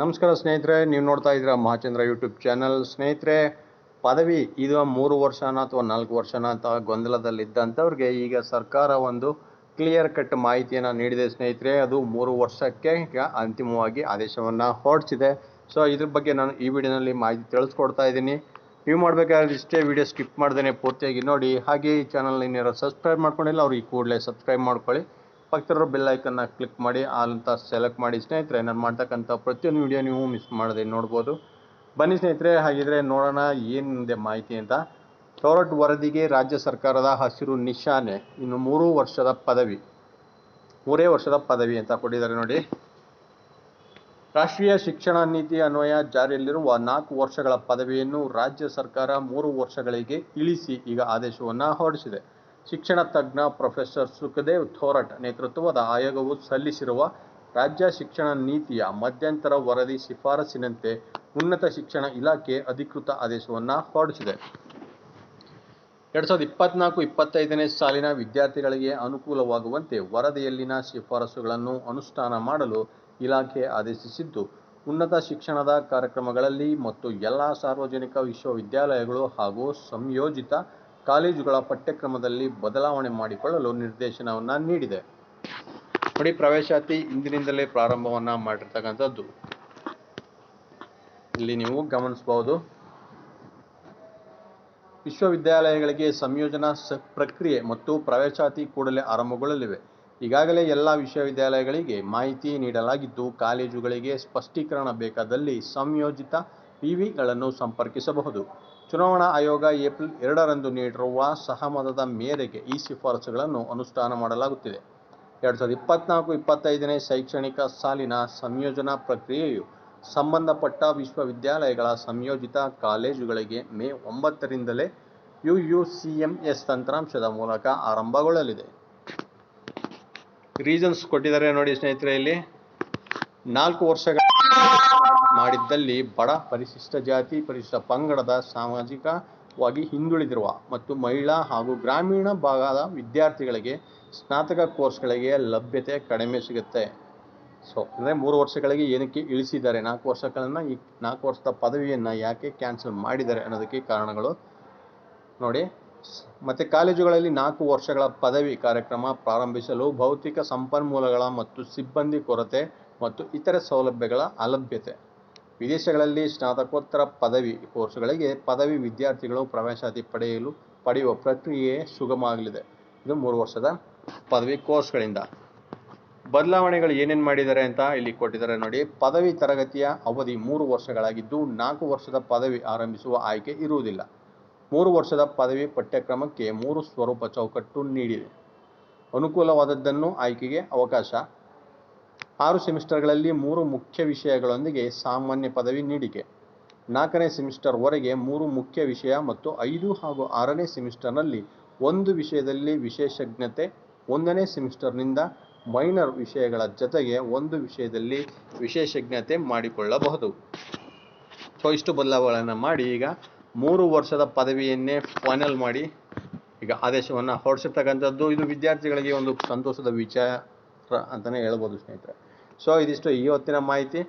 ನಮಸ್ಕಾರ ಸ್ನೇಹಿತರೆ, ನೀವು ನೋಡ್ತಾ ಇದ್ದೀರಾ ಮಹಾಚಂದ್ರ ಯೂಟ್ಯೂಬ್ ಚಾನಲ್ ಸ್ನೇಹಿತರೆ, ಪದವಿ ಇದು ಮೂರು ವರ್ಷನ ಅಥವಾ ನಾಲ್ಕು ವರ್ಷನ ಅಂತ ಗೊಂದಲದಲ್ಲಿದ್ದಂಥವ್ರಿಗೆ ಈಗ ಸರ್ಕಾರ ಒಂದು ಕ್ಲಿಯರ್ ಕಟ್ ಮಾಹಿತಿಯನ್ನು ನೀಡಿದೆ ಸ್ನೇಹಿತರೆ. ಅದು ಮೂರು ವರ್ಷಕ್ಕೆ ಈಗ ಅಂತಿಮವಾಗಿ ಆದೇಶವನ್ನು ಹೊರಡಿಸಿದೆ. ಸೊ ಇದ್ರ ಬಗ್ಗೆ ನಾನು ಈ ವಿಡಿಯೋನಲ್ಲಿ ಮಾಹಿತಿ ತಿಳಿಸ್ಕೊಡ್ತಾ ಇದ್ದೀನಿ. ನೀವು ಮಾಡಬೇಕಾದ್ರೆ ಇಷ್ಟೇ ವಿಡಿಯೋ ಸ್ಕಿಪ್ ಮಾಡ್ದೇನೆ ಪೂರ್ತಿಯಾಗಿ ನೋಡಿ. ಹಾಗೆ ಈ ಚಾನಲ್ ಇನ್ನೇನು ಸಬ್ಸ್ಕ್ರೈಬ್ ಮಾಡ್ಕೊಂಡಿಲ್ಲ ಅವ್ರಿಗೆ ಕೂಡಲೇ ಸಬ್ಸ್ಕ್ರೈಬ್ ಮಾಡ್ಕೊಳ್ಳಿ. ಪಕ್ಕದಲ್ಲಿರೋ ಬೆಲ್ ಐಕನ್ನ ಕ್ಲಿಕ್ ಮಾಡಿ ಆಲ್ ಅಂತ ಸೆಲೆಕ್ಟ್ ಮಾಡಿ, ಸ್ನೇಹಿತರೆ, ನಾನು ಮಾಡ್ತಕ್ಕಂಥ ಪ್ರತಿಯೊಂದು ವಿಡಿಯೋ ನೀವು ಮಿಸ್ ಮಾಡದೆ ನೋಡ್ಬೋದು. ಬನ್ನಿ ಸ್ನೇಹಿತರೆ, ಹಾಗಿದ್ರೆ ನೋಡೋಣ ಏನಿದೆ ಮಾಹಿತಿ ಅಂತ. ಟೊರಟ್ ವರದಿಗೆ ರಾಜ್ಯ ಸರ್ಕಾರದ ಹಸಿರು ನಿಶಾನೆ, ಇನ್ನು ಮೂರು ವರ್ಷದ ಪದವಿ. ಮೂರೇ ವರ್ಷದ ಪದವಿ ಅಂತ ಕೊಟ್ಟಿದ್ದಾರೆ ನೋಡಿ. ರಾಷ್ಟ್ರೀಯ ಶಿಕ್ಷಣ ನೀತಿ ಅನ್ವಯ ಜಾರಿಯಲ್ಲಿರುವ ನಾಲ್ಕು ವರ್ಷಗಳ ಪದವಿಯನ್ನು ರಾಜ್ಯ ಸರ್ಕಾರ ಮೂರು ವರ್ಷಗಳಿಗೆ ಇಳಿಸಿ ಈಗ ಆದೇಶವನ್ನು ಹೊರಡಿಸಿದೆ. ಶಿಕ್ಷಣ ತಜ್ಞ ಪ್ರೊಫೆಸರ್ ಸುಖದೇವ್ ಥೋರಟ್ ನೇತೃತ್ವದ ಆಯೋಗವು ಸಲ್ಲಿಸಿರುವ ರಾಜ್ಯ ಶಿಕ್ಷಣ ನೀತಿಯ ಮಧ್ಯಂತರ ವರದಿ ಶಿಫಾರಸಿನಂತೆ ಉನ್ನತ ಶಿಕ್ಷಣ ಇಲಾಖೆ ಅಧಿಕೃತ ಆದೇಶವನ್ನು ಹೊರಡಿಸಿದೆ. ಎರಡ್ ಸಾವಿರದ ಇಪ್ಪತ್ನಾಲ್ಕು, ಇಪ್ಪತ್ತೈದನೇ ಸಾಲಿನ ವಿದ್ಯಾರ್ಥಿಗಳಿಗೆ ಅನುಕೂಲವಾಗುವಂತೆ ವರದಿಯಲ್ಲಿನ ಶಿಫಾರಸುಗಳನ್ನು ಅನುಷ್ಠಾನ ಮಾಡಲು ಇಲಾಖೆ ಆದೇಶಿಸಿದ್ದು, ಉನ್ನತ ಶಿಕ್ಷಣದ ಕಾರ್ಯಕ್ರಮಗಳಲ್ಲಿ ಮತ್ತು ಎಲ್ಲ ಸಾರ್ವಜನಿಕ ವಿಶ್ವವಿದ್ಯಾಲಯಗಳು ಹಾಗೂ ಸಂಯೋಜಿತ ಕಾಲೇಜುಗಳ ಪಠ್ಯಕ್ರಮದಲ್ಲಿ ಬದಲಾವಣೆ ಮಾಡಿಕೊಳ್ಳಲು ನಿರ್ದೇಶನವನ್ನು ನೀಡಿದೆ. ನೋಡಿ, ಪ್ರವೇಶಾತಿ ಇಂದಿನಿಂದಲೇ ಪ್ರಾರಂಭವನ್ನ ಮಾಡಿರ್ತಕ್ಕಂಥದ್ದು. ಇಲ್ಲಿ ನೀವು ಗಮನಿಸಬಹುದು ವಿಶ್ವವಿದ್ಯಾಲಯಗಳಿಗೆ ಸಂಯೋಜನಾ ಪ್ರಕ್ರಿಯೆ ಮತ್ತು ಪ್ರವೇಶಾತಿ ಕೂಡಲೇ ಆರಂಭಗೊಳ್ಳಲಿವೆ. ಈಗಾಗಲೇ ಎಲ್ಲ ವಿಶ್ವವಿದ್ಯಾಲಯಗಳಿಗೆ ಮಾಹಿತಿ ನೀಡಲಾಗಿದ್ದು, ಕಾಲೇಜುಗಳಿಗೆ ಸ್ಪಷ್ಟೀಕರಣ ಬೇಕಾದಲ್ಲಿ ಸಂಯೋಜಿತ ವಿವಿಗಳನ್ನು ಸಂಪರ್ಕಿಸಬಹುದು. ಚುನಾವಣಾ ಆಯೋಗ ಏಪ್ರಿಲ್ ಎರಡರಂದು ನೀಡಿರುವ ಸಹಮತದ ಮೇರೆಗೆ ಈ ಶಿಫಾರಸುಗಳನ್ನು ಅನುಷ್ಠಾನ ಮಾಡಲಾಗುತ್ತಿದೆ. ಎರಡು ಸಾವಿರದ ಇಪ್ಪತ್ನಾಲ್ಕು ಇಪ್ಪತ್ತೈದನೇ ಶೈಕ್ಷಣಿಕ ಸಾಲಿನ ಸಂಯೋಜನಾ ಪ್ರಕ್ರಿಯೆಯು ಸಂಬಂಧಪಟ್ಟ ವಿಶ್ವವಿದ್ಯಾಲಯಗಳ ಸಂಯೋಜಿತ ಕಾಲೇಜುಗಳಿಗೆ ಮೇ ಒಂಬತ್ತರಿಂದಲೇ ಯು ಯು ಸಿಎಂಎಸ್ ತಂತ್ರಾಂಶದ ಮೂಲಕ ಆರಂಭಗೊಳ್ಳಲಿದೆ. ರೀಸನ್ಸ್ ಕೊಟ್ಟಿದ್ದಾರೆ ನೋಡಿ ಸ್ನೇಹಿತರೆ ಇಲ್ಲಿ. ನಾಲ್ಕು ವರ್ಷಗಳ ಮಾಡಿದ್ದಲ್ಲಿ ಬಡ ಪರಿಶಿಷ್ಟ ಜಾತಿ, ಪರಿಶಿಷ್ಟ ಪಂಗಡದ ಸಾಮಾಜಿಕವಾಗಿ ಹಿಂದುಳಿದಿರುವ ಮತ್ತು ಮಹಿಳಾ ಹಾಗೂ ಗ್ರಾಮೀಣ ಭಾಗದ ವಿದ್ಯಾರ್ಥಿಗಳಿಗೆ ಸ್ನಾತಕ ಕೋರ್ಸ್ಗಳಿಗೆ ಲಭ್ಯತೆ ಕಡಿಮೆ ಸಿಗುತ್ತೆ. ಸೊ ಅಂದರೆ ಮೂರು ವರ್ಷಗಳಿಗೆ ಏನಕ್ಕೆ ಇಳಿಸಿದ್ದಾರೆ ನಾಲ್ಕು ವರ್ಷಗಳನ್ನು ಈ ನಾಲ್ಕು ವರ್ಷದ ಪದವಿಯನ್ನು ಯಾಕೆ ಕ್ಯಾನ್ಸಲ್ ಮಾಡಿದ್ದಾರೆ ಅನ್ನೋದಕ್ಕೆ ಕಾರಣಗಳು ನೋಡಿ. ಮತ್ತೆ ಕಾಲೇಜುಗಳಲ್ಲಿ ನಾಲ್ಕು ವರ್ಷಗಳ ಪದವಿ ಕಾರ್ಯಕ್ರಮ ಪ್ರಾರಂಭಿಸಲು ಭೌತಿಕ ಸಂಪನ್ಮೂಲಗಳ ಮತ್ತು ಸಿಬ್ಬಂದಿ ಕೊರತೆ ಮತ್ತು ಇತರೆ ಸೌಲಭ್ಯಗಳ ಅಲಭ್ಯತೆ. ವಿದೇಶಗಳಲ್ಲಿ ಸ್ನಾತಕೋತ್ತರ ಪದವಿ ಕೋರ್ಸ್ಗಳಿಗೆ ಪದವಿ ವಿದ್ಯಾರ್ಥಿಗಳು ಪ್ರವೇಶಾತಿ ಪಡೆಯಲು ಪಡೆಯುವ ಪ್ರಕ್ರಿಯೆ ಸುಗಮ ಆಗಲಿದೆ ಇದು ಮೂರು ವರ್ಷದ ಪದವಿ ಕೋರ್ಸ್ಗಳಿಂದ. ಬದಲಾವಣೆಗಳು ಏನೇನು ಮಾಡಿದ್ದಾರೆ ಅಂತ ಇಲ್ಲಿ ಕೊಟ್ಟಿದ್ದಾರೆ ನೋಡಿ. ಪದವಿ ತರಗತಿಯ ಅವಧಿ ಮೂರು ವರ್ಷಗಳಾಗಿದ್ದು, ನಾಲ್ಕು ವರ್ಷದ ಪದವಿ ಆರಂಭಿಸುವ ಆಯ್ಕೆ ಇರುವುದಿಲ್ಲ. ಮೂರು ವರ್ಷದ ಪದವಿ ಪಠ್ಯಕ್ರಮಕ್ಕೆ ಮೂರು ಸ್ವರೂಪ ಚೌಕಟ್ಟು ನೀಡಿದೆ. ಅನುಕೂಲವಾದದ್ದನ್ನು ಆಯ್ಕೆಗೆ ಅವಕಾಶ ಆರು ಸೆಮಿಸ್ಟರ್ಗಳಲ್ಲಿ ಮೂರು ಮುಖ್ಯ ವಿಷಯಗಳೊಂದಿಗೆ ಸಾಮಾನ್ಯ ಪದವಿ ನೀಡಿಕೆ. ನಾಲ್ಕನೇ ಸೆಮಿಸ್ಟರ್ವರೆಗೆ ಮೂರು ಮುಖ್ಯ ವಿಷಯ ಮತ್ತು ಐದು ಹಾಗೂ ಆರನೇ ಸೆಮಿಸ್ಟರ್ನಲ್ಲಿ ಒಂದು ವಿಷಯದಲ್ಲಿ ವಿಶೇಷಜ್ಞತೆ, ಒಂದನೇ ಸೆಮಿಸ್ಟರ್ನಿಂದ ಮೈನರ್ ವಿಷಯಗಳ ಜೊತೆಗೆ ಒಂದು ವಿಷಯದಲ್ಲಿ ವಿಶೇಷಜ್ಞತೆ ಮಾಡಿಕೊಳ್ಳಬಹುದು. ಸೊ ಇಷ್ಟು ಬದಲಾವಣೆಗಳನ್ನು ಮಾಡಿ, ಈಗ ಮೂರು ವರ್ಷದ ಪದವಿಯನ್ನೇ ಫೈನಲ್ ಮಾಡಿ, ಈಗ ಆದೇಶವನ್ನು ಹೊರಡಿಸಿರ್ತಕ್ಕಂಥದ್ದು ಇದು ವಿದ್ಯಾರ್ಥಿಗಳಿಗೆ ಒಂದು ಸಂತೋಷದ ವಿಚಾರ ಅಂತಲೇ ಹೇಳ್ಬೋದು ಸ್ನೇಹಿತರೆ. ಸೊ ಇದಿಷ್ಟು ಇವತ್ತಿನ ಮಾಹಿತಿ.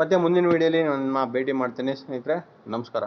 ಮತ್ತೆ ಮುಂದಿನ ವಿಡಿಯೋಲಿ ನಾನು ಭೇಟಿ ಮಾಡ್ತೇನೆ ಸ್ನೇಹಿತರೆ. ನಮಸ್ಕಾರ.